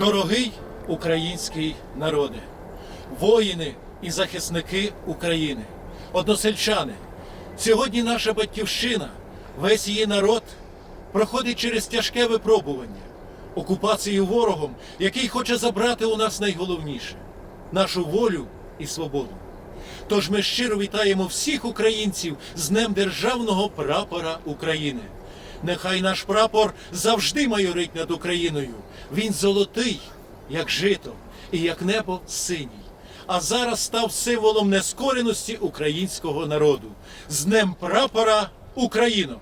Дорогий український народе, воїни і захисники України, односельчани, сьогодні наша батьківщина, весь її народ проходить через тяжке випробування, окупацію ворогом, який хоче забрати у нас найголовніше нашу волю і свободу. Тож ми щиро вітаємо всіх українців з Днем Державного прапора України. Нехай наш прапор завжди майорить над Україною. Він золотий, як жито, і як небо синій. А зараз став символом нескореності українського народу. З Днем прапора Україно!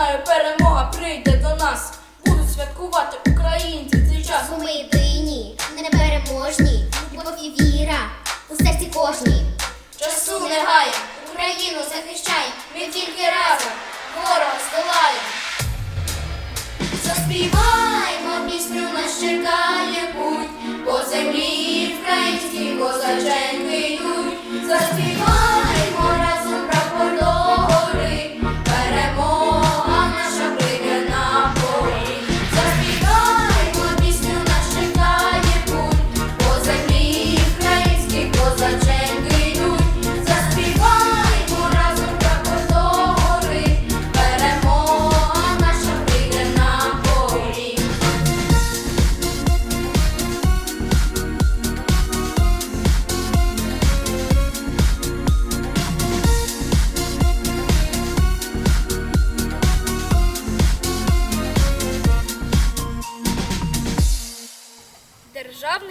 Знаю, перемога прийде до нас. Будуть святкувати українці цей час. Бо ми єдині, непереможні, любов і віра у серці кожній. Часу не гає,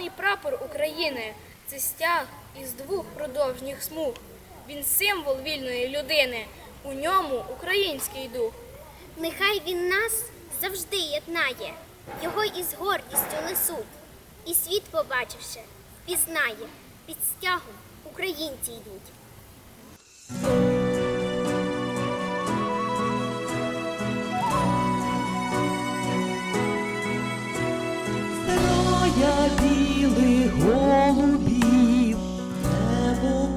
Державний прапор України це стяг із двох продовжніх смуг. Він символ вільної людини. У ньому український дух. Нехай він нас завжди єднає, його із гордістю несуть. І світ, побачивши, впізнає, під стягом українці йдуть. Білих голубів, небо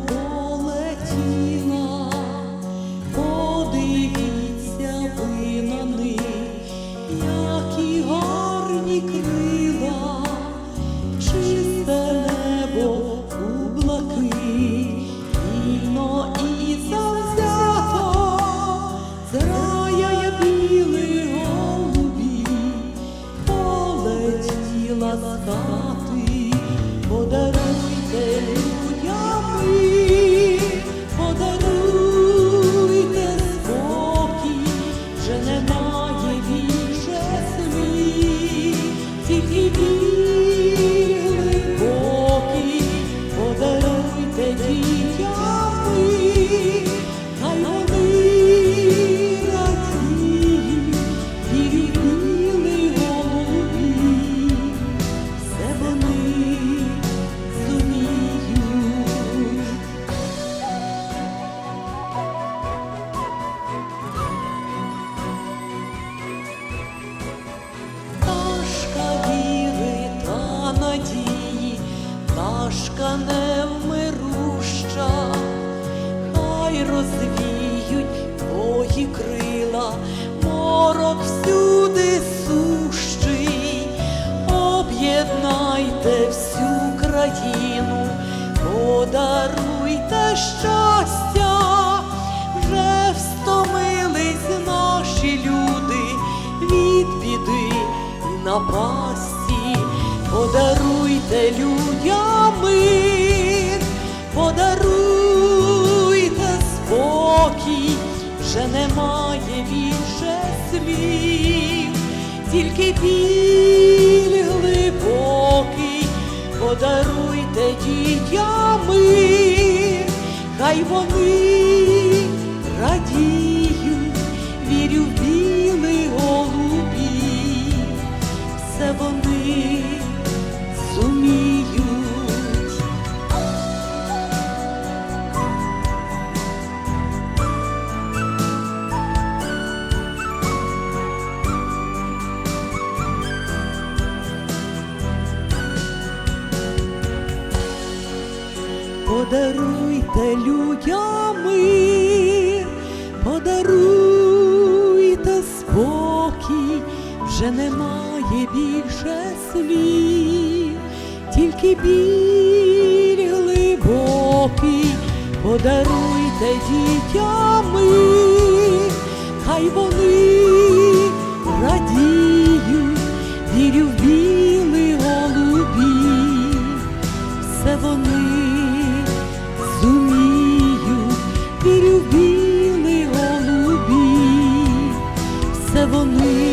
розвіють твої крила, морок всюди сущий, об'єднайте всю країну, подаруйте щастя, вже встомились наші люди. Від біди і напасті, подаруйте людям вже немає більше слів, тільки біль глибокий, подаруйте дітям хай вони Подаруйте людям мир, подаруйте спокій, вже немає більше слів, тільки біль глибокий, подаруйте дітям мир, хай вони devenu